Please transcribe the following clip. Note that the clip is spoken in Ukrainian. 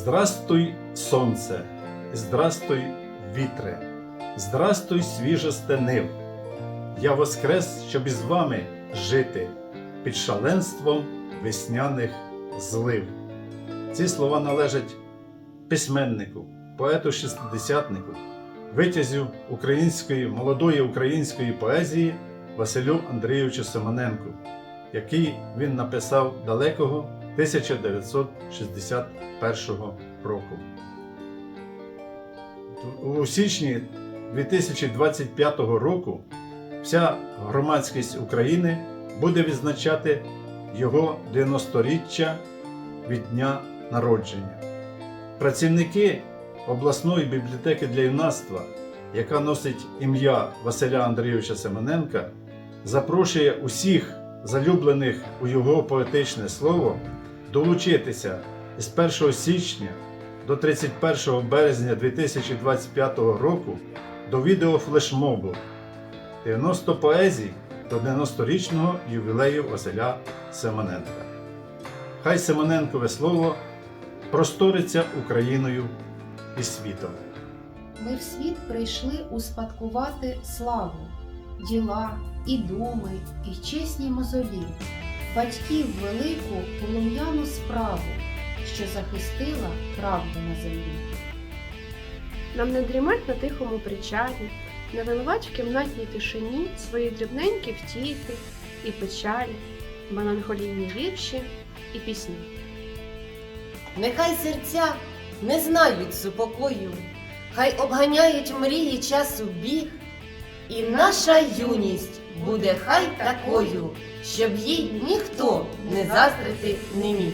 Здрастуй, сонце, здрастуй, вітре, здрастуй, свіжосте нив. Я воскрес, щоб із вами жити під шаленством весняних злив. Ці слова належать письменнику, поету шістдесятнику, витязю української молодої української поезії Василю Андрійовичу Симоненку, який він написав далекого 1961 року. У січні 2025 року вся громадськість України буде відзначати його 90-річчя від дня народження. Працівники обласної бібліотеки для юнацтва, яка носить ім'я Василя Андрійовича Семененка, запрошує усіх залюблених у його поетичне слово долучитися з 1 січня до 31 березня 2025 року до відеофлешмобу 90 поезій до 90-річного ювілею Василя Семененка. Хай Семененкове слово просториться Україною і світом. Ми в світ прийшли успадкувати славу, діла і думи, і чесні мозолі, батьків велику полум'яну справу, що захистила правду на землі. Нам не дрімать на тихому причалі, не виливать в кімнатній тишині свої дрібненькі втіхи і печалі, меланхолійні вірші і пісні. Нехай серця не знають супокою, хай обганяють мрії часу біг, і наша юність буде хай такою, щоб їй ніхто не застрити не міг.